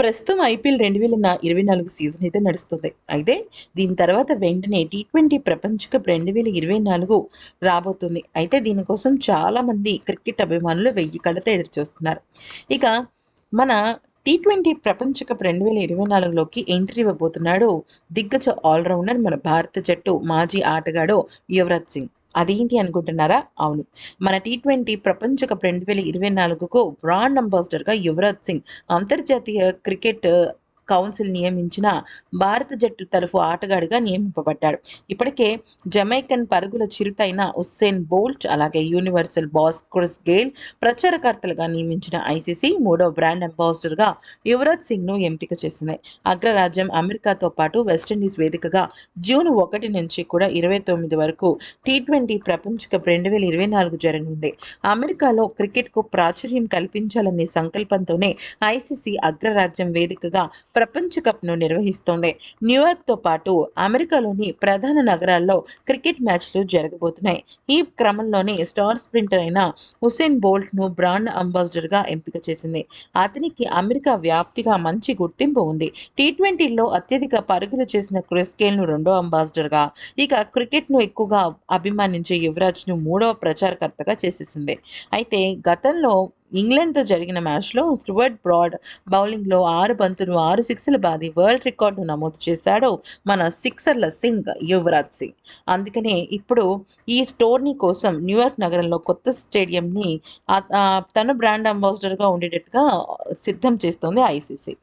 ప్రస్తుతం ఐపీఎల్ రెండు వేల నా ఇరవై నాలుగు సీజన్ అయితే నడుస్తుంది. అయితే దీని తర్వాత వెంటనే టీ ట్వంటీ ప్రపంచ కప్ రెండు వేల ఇరవై నాలుగు రాబోతుంది. అయితే దీనికోసం చాలామంది క్రికెట్ అభిమానులు వెయ్యి కళ్ళతో ఎదురుచూస్తున్నారు ఇక మన టీ ట్వంటీ ప్రపంచ కప్ రెండు వేల ఇరవై నాలుగులోకి ఎంట్రీ ఇవ్వబోతున్నాడు దిగ్గజ ఆల్రౌండర్ మన భారత జట్టు మాజీ ఆటగాడు యువరాజ్ సింగ్. అదేంటి అనుకుంటున్నారా? అవును. మన టీ ట్వంటీ ప్రపంచ కప్ రెండు వేల ఇరవై నాలుగుకు బ్రాండ్ అంబాసిడర్గా యువరాజ్ సింగ్ అంతర్జాతీయ క్రికెట్ కౌన్సిల్ నియమించిన భారత జట్టు తరఫు ఆటగాడిగా నియమింపబడ్డాడు. ఇప్పటికే జమైకన్ పరుగుల చిరుతైన ఉస్సేన్ బోల్ట్ అలాగే యూనివర్సల్ బాస్ క్రిస్ గేల్ ప్రచారకర్తలుగా నియమించిన ఐసీసీ మూడో బ్రాండ్ అంబాసిడర్గా యువరాజ్ సింగ్ను ఎంపిక చేసింది. అగ్రరాజ్యం అమెరికాతో పాటు వెస్టిండీస్ వేదికగా జూన్ ఒకటి నుంచి కూడా ఇరవై తొమ్మిది వరకు టీ ట్వంటీ ప్రపంచ కప్ రెండు వేల ఇరవై నాలుగు జరగనుంది. అమెరికాలో క్రికెట్కు ప్రాచుర్యం కల్పించాలనే సంకల్పంతోనే ఐసీసీ అగ్రరాజ్యం వేదికగా ప్రపంచ కప్ను నిర్వహిస్తోంది. న్యూయార్క్తో పాటు అమెరికాలోని ప్రధాన నగరాల్లో క్రికెట్ మ్యాచ్లు జరగబోతున్నాయి. ఈ క్రమంలోనే స్టార్ స్ప్రింటర్ అయిన హుసేన్ బోల్ట్ను బ్రాండ్ అంబాసిడర్గా ఎంపిక చేసింది. అతనికి అమెరికా వ్యాప్తిగా మంచి గుర్తింపు ఉంది. టీ ట్వంటీలో అత్యధిక పరుగులు చేసిన క్రిస్ గేల్ను రెండో అంబాసిడర్గా ఇక క్రికెట్ను ఎక్కువగా అభిమానించే యువరాజ్ను మూడవ ప్రచారకర్తగా చేసేసింది. అయితే గతంలో ఇంగ్లాండ్తో జరిగిన మ్యాచ్లో స్టువర్ట్ బ్రాడ్ బౌలింగ్లో ఆరు బంతులు ఆరు సిక్స్లు బాది వరల్డ్ రికార్డు నమోదు చేశాడు మన సిక్సర్ల సింగ్ యువరాజ్ సింగ్. అందుకనే ఇప్పుడు ఈ టోర్నీ కోసం న్యూయార్క్ నగరంలో కొత్త స్టేడియంని తన బ్రాండ్ అంబాసిడర్గా ఉండేటట్టుగా సిద్ధం చేస్తోంది ఐసీసీ.